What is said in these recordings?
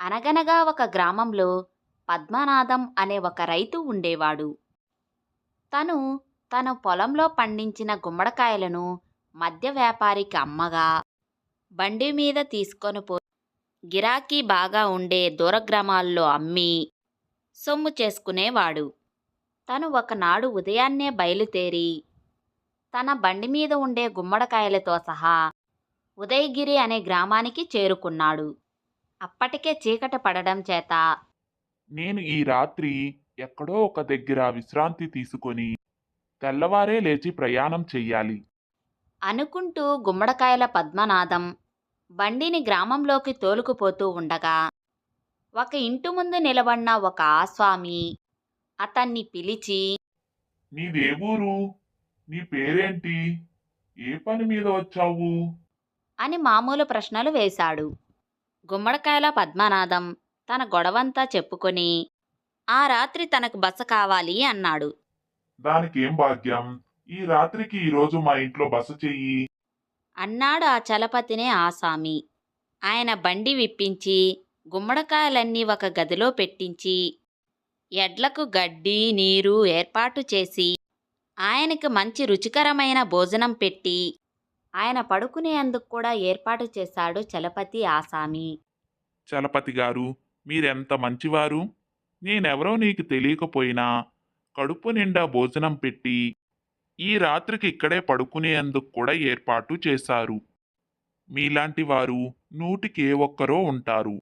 అనగనగా ఒక గ్రామంలో పద్మనాథం అనే ఒక రైతు ఉండేవాడు. తను తన పొలంలో పండించిన గుమ్మడికాయలను మద్య వ్యాపారికి అమ్మగా బండి మీద తీసుకొని పో గిరాకీ బాగా ఉండే దూరగ్రామాల్లో అమ్మి సొమ్ము చేసుకునేవాడు. తను ఒకనాడు ఉదయాన్నే బయలుదేరి తన బండి మీద ఉండే గుమ్మడికాయలతో సహా ఉదయగిరి అనే గ్రామానికి చేరుకున్నాడు. అప్పటికే చీకటి పడడం చేత. నేను ఈ రాత్రి ఎక్కడో ఒక దగ్గర విశ్రాంతి తీసుకొని తెల్లవారే లేచి ప్రయాణం చెయ్యాలి. అనుకుంటూ గుమ్మడికాయల పద్మనాథం బండిని గ్రామంలోకి తోలుకుపోతూ ఉండగా ఒక ఇంటి ముందు నిలబడిన ఒక ఆస్వామి అతన్ని పిలిచి నీదే ఊరు నీ పేరేంటి? ఏ పని మీద వచ్చావు? అని మామూలు ప్రశ్నలు వేశాడు. గుమ్మడికాయల పద్మనాథం తన గొడవంతా చెప్పుకొని ఆ రాత్రి తనకు బస కావాలి అన్నాడు. దానికేం భాగ్యం? ఈ రాత్రికి ఈరోజు మా ఇంట్లో బస చెయ్యి అన్నాడు ఆ చలపతినే ఆసామి ఆయన బండి విప్పించి గుమ్మడికాయలన్నీ ఒక గదిలో పెట్టించి ఎడ్లకు గడ్డి నీరు ఏర్పాటు చేసి ఆయనకు మంచి రుచికరమైన భోజనం పెట్టి ఆయన పడుకునేందుకు కూడా ఏర్పాటు చేశాడు చలపతి ఆసామి. చలపతి గారు మీరెంత మంచివారు? నేనెవరో నీకు తెలియకపోయినా కడుపు నిండా భోజనం పెట్టి ఈ రాత్రికి ఇక్కడే పడుకునేందుకు కూడా ఏర్పాటు చేశారు. మీలాంటి వారు నూటికి ఏ ఒక్కరో ఉంటారు.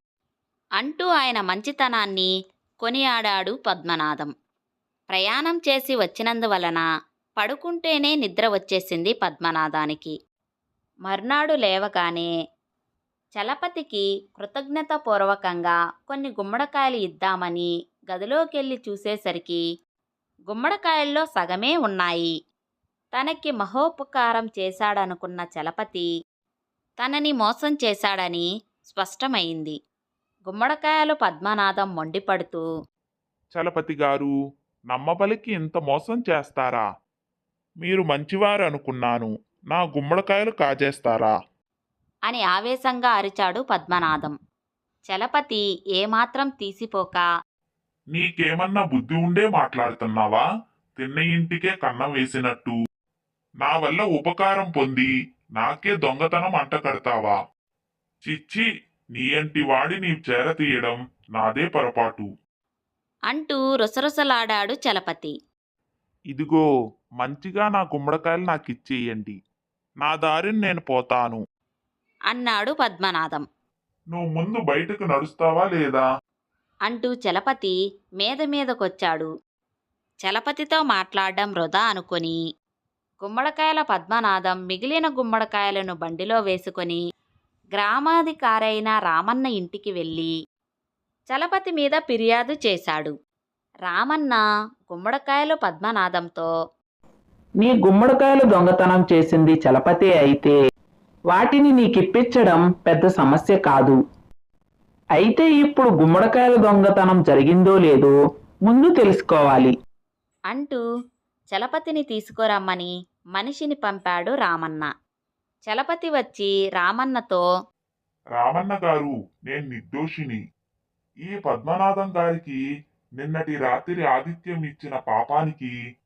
అంటూ ఆయన మంచితనాన్ని కొనియాడాడు పద్మనాథం ప్రయాణం చేసి వచ్చినందువలన పడుకుంటేనే నిద్ర వచ్చేసింది పద్మనాథానికి మర్నాడు లేవగానే చలపతికి కృతజ్ఞతాపూర్వకంగా కొన్ని గుమ్మడికాయలు ఇద్దామని గదిలోకెళ్ళి చూసేసరికి గుమ్మడికాయల్లో సగమే ఉన్నాయి. తనకి మహోపకారం చేశాడనుకున్న చలపతి తనని మోసం చేశాడని స్పష్టమైంది. గుమ్మడికాయలు పద్మనాథం మొండిపడుతూ చలపతి గారు నమ్మబలికి ఇంత మోసం చేస్తారా? మీరు మంచివారు అనుకున్నాను నా గుమ్మడికాయలు కాజేస్తారా? అని ఆవేశంగా అరిచాడు పద్మనాథం చలపతి ఏమాత్రం తీసిపోక నీకేమన్నా బుద్ధి ఉండే మాట్లాడుతున్నావా? తిన్న ఇంటికే కన్నం వేసినట్టు. నా వల్ల ఉపకారం పొంది నాకే దొంగతనం అంట కడతావా చిచ్చి నీ అంటి వాడి నీ చేర తీయడం నాదే పొరపాటు. అంటూ రుసరుసలాడాడు చలపతి. ఇదిగో మంచిగా నా గుమ్మడికాయలు నాకు ఇచ్చేయండి నా దారిని నేను పోతాను. అన్నాడు పద్మనాథం నువ్వు ముందు బయటకు నడుస్తావా లేదా? అంటూ చలపతి మీద మీదకొచ్చాడు. చలపతితో మాట్లాడడం వృధా అనుకొని గుమ్మడికాయల పద్మనాథం మిగిలిన గుమ్మడికాయలను బండిలో వేసుకొని గ్రామాధికారైన రామన్న ఇంటికి వెళ్ళి చలపతి మీద ఫిర్యాదు చేశాడు. రామన్న గుమ్మడికాయలు పద్మనాథంతో నీ గుమ్మడికాయలు దొంగతనం చేసింది చలపతి అయితే వాటిని నీకిప్పించడం పెద్ద సమస్య కాదు. అయితే ఇప్పుడు గుమ్మడికాయల దొంగతనం జరిగిందో లేదో ముందు తెలుసుకోవాలి. అంటూ చలపతిని తీసుకురమ్మని మనిషిని పంపాడు రామన్న. చలపతి వచ్చి రామన్నతో రామన్న గారు నేను నిర్దోషిని. ఈ పద్మనాభం గారికి నిన్నటి రాత్రి ఆతిథ్యం ఇచ్చిన పాపానికి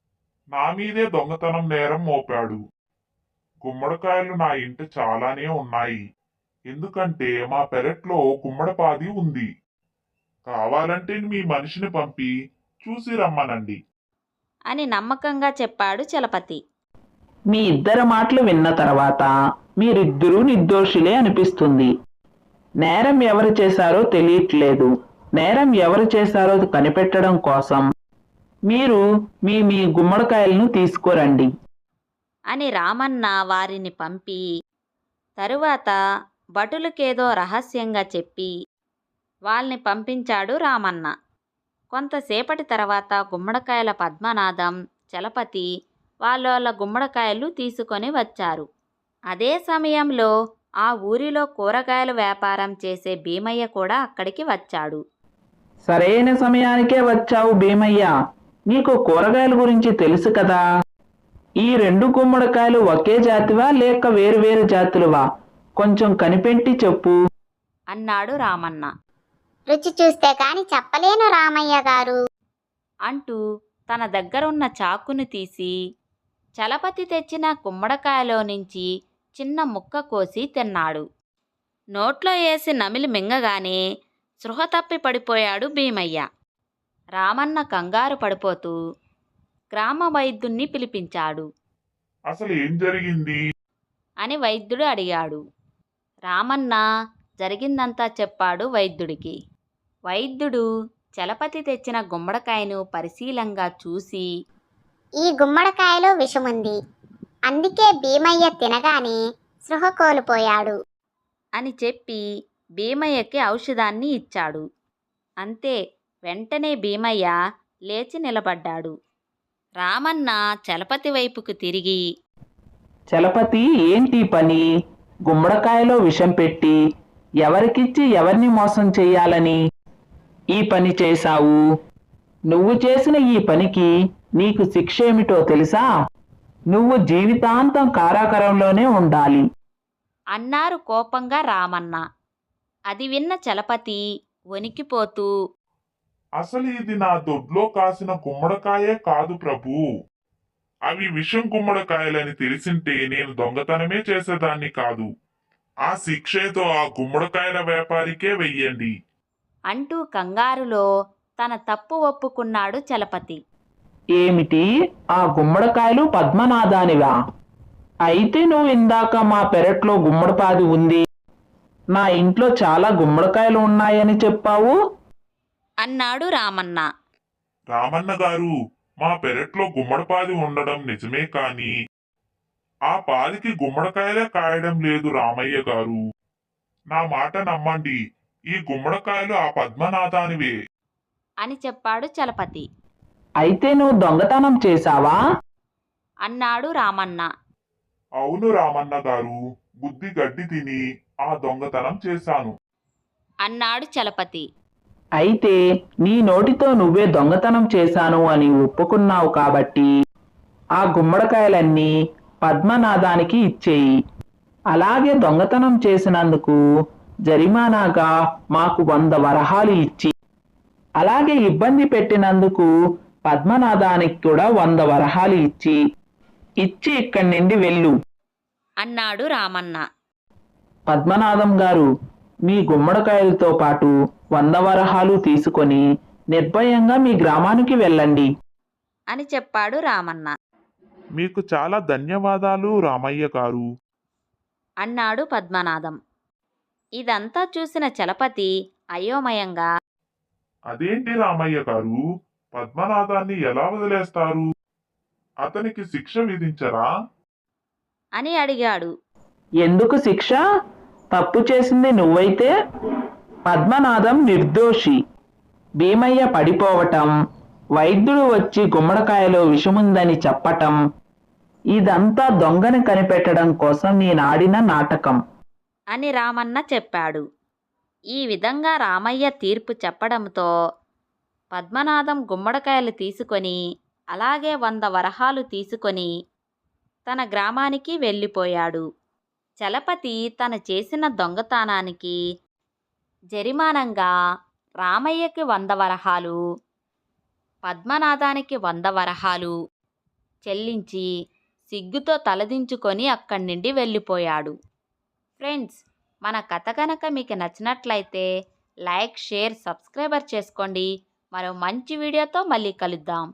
నా మీదే దొంగతనం నేరం మోపాడు. గుమ్మడికాయలు నా ఇంట చాలానే ఉన్నాయి. ఎందుకంటే మా పెరట్లో గుమ్మడిపాది ఉంది. కావాలంటే మీ మనిషిని పంపి చూసి రమ్మనండి. అని నమ్మకంగా చెప్పాడు చలపతి. మీ ఇద్దరి మాటలు విన్న తర్వాత మీరిద్దరూ నిర్దోషులే అనిపిస్తుంది. నేరం ఎవరు చేశారో తెలియట్లేదు. నేరం ఎవరు చేశారో కనిపెట్టడం కోసం మీరు మీ మీ గుమ్మడికాయలను తీసుకురండి. అని రామన్న వారిని పంపి తరువాత భటులకేదో రహస్యంగా చెప్పి వాళ్ళని పంపించాడు రామన్న. కొంతసేపటి తర్వాత గుమ్మడికాయల పద్మనాథం చలపతి వాళ్ళ వాళ్ళ గుమ్మడికాయలు తీసుకొని వచ్చారు. అదే సమయంలో ఆ ఊరిలో కూరగాయల వ్యాపారం చేసే భీమయ్య కూడా అక్కడికి వచ్చాడు. సరైన సమయానికే వచ్చావు భీమయ్య. నీకు కూరగాయల గురించి తెలుసు కదా? ఈ రెండు గుమ్మడికాయలు ఒకే జాతివా లేక వేరు వేరు జాతులువా? కొంచెం కనిపెట్టి చెప్పు. అన్నాడు రామన్న. రుచి చూస్తే కాని చెప్పలేను రామయ్య గారు. అంటూ తన దగ్గరున్న చాకును తీసి చలపతి తెచ్చిన గుమ్మడికాయలో నుంచి చిన్న ముక్క కోసి తిన్నాడు. నోట్లో వేసి నమిలి మింగగానే సృహ తప్పి పడిపోయాడు భీమయ్య. రామన్న కంగారు పడిపోతూ గ్రామ వైద్యుణ్ణి పిలిపించాడు. అసలు ఏం జరిగింది? అని వైద్యుడు అడిగాడు. రామన్న జరిగిందంతా చెప్పాడు వైద్యుడికి. వైద్యుడు చలపతి తెచ్చిన గుమ్మడికాయను పరిశీలంగా చూసి ఈ గుమ్మడికాయలో విషముంది. అందుకే భీమయ్య తినగానే సృహ కోల్పోయాడు. అని చెప్పి భీమయ్యకి ఔషధాన్ని ఇచ్చాడు. అంతే వెంటనే భీమయ్య లేచి నిలబడ్డాడు. రామన్న చలపతి వైపుకు తిరిగి చలపతి ఏంటి పని? గుమ్మడికాయలో విషం పెట్టి ఎవరికిచ్చి ఎవరిని మోసం చెయ్యాలని ఈ పని చేశావు? నువ్వు చేసిన ఈ పనికి నీకు శిక్ష ఏమిటో తెలుసా? నువ్వు జీవితాంతం కారాకరంలోనే ఉండాలి. అన్నారు కోపంగా రామన్న. అది విన్న చలపతి వణికిపోతూ అసలు ఇది నా దొడ్లో కాసిన గుమ్మడికాయే కాదు ప్రభు. అవి విషం గుమ్మడికాయలని తెలిసింటే నేను దొంగతనమే చేసేదాన్ని కాదు. ఆ శిక్షేతో ఆ గుమ్మడికాయల వ్యాపారికే వెయ్యండి. అంటూ కంగారులో తన తప్పు ఒప్పుకున్నాడు చలపతి. ఏమిటి? ఆ గుమ్మడికాయలు పద్మనాదానివా అయితే నువ్వు ఇందాక మా పెరట్లో గుమ్మడిపాది ఉంది. నా ఇంట్లో చాలా గుమ్మడికాయలు ఉన్నాయని చెప్పావు. అన్నాడు రామన్న. రామన్న గారు మా పెరట్లో గుమ్మడిపాది ఉండడం నిజమే కాని ఆ పాదికి గుమ్మడికాయలే కాయడం లేదు రామయ్య గారు. నా మాట నమ్మండి ఈ గుమ్మడికాయలు ఆ పద్మనాథానివే. అని చెప్పాడు చలపతి. అయితే నువ్వు దొంగతనం చేశావా? అన్నాడు రామన్న. అవును రామన్న గారు బుద్ధి గడ్డి తిని ఆ దొంగతనం చేశాను. అన్నాడు చలపతి. అయితే నీ నోటితో నువ్వే దొంగతనం చేశాను అని ఒప్పుకున్నావు కాబట్టి ఆ గుమ్మడికాయలన్నీ పద్మనాదానికి ఇచ్చేయి. అలాగే దొంగతనం చేసినందుకు జరిమానాగా మాకు వంద వరహాలు ఇచ్చి అలాగే ఇబ్బంది పెట్టినందుకు పద్మనాదానికి కూడా వంద వరహాలు ఇచ్చి ఇచ్చి ఇక్కడి నుండి వెళ్ళు. అన్నాడు రామన్న. పద్మనాభం గారు మీ గుమ్మడికాయలతో పాటు వంద వరహాలు తీసుకొని నిర్భయంగా మీ గ్రామానికి వెళ్ళండి. అని చెప్పాడు రామన్న. మీకు చాలా ధన్యవాదాలు రామయ్య గారు. అన్నాడు పద్మనాథం ఇదంతా చూసిన చలపతి అయోమయంగా అదేంటి రామయ్య గారు? పద్మనాథాన్ని ఎలా వదిలేస్తారు? అతనికి శిక్ష విధించరా? అని అడిగాడు. ఎందుకు శిక్ష? తప్పు చేసింది నువ్వైతే? పద్మనాథం నిర్దోషి. భీమయ్య పడిపోవటం వైద్యుడు వచ్చి గుమ్మడికాయలో విషముందని చెప్పటం ఇదంతా దొంగని కనిపెట్టడం కోసం నేనాడిన నాటకం. అని రామన్న చెప్పాడు. ఈ విధంగా రామయ్య తీర్పు చెప్పడంతో పద్మనాథం గుమ్మడికాయలు తీసుకొని అలాగే వంద వరహాలు తీసుకొని తన గ్రామానికి వెళ్ళిపోయాడు. చలపతి తన చేసిన దొంగతనానికి జరిమానంగా రామయ్యకి వంద వరహాలు పద్మనాథానికి వంద వరహాలు చెల్లించి సిగ్గుతో తలదించుకొని అక్కడి నుండి వెళ్ళిపోయాడు. ఫ్రెండ్స్ మన కథ కనుక మీకు నచ్చినట్లయితే లైక్ షేర్ సబ్స్క్రైబర్ చేసుకోండి. మరో మంచి వీడియోతో మళ్ళీ కలుద్దాం.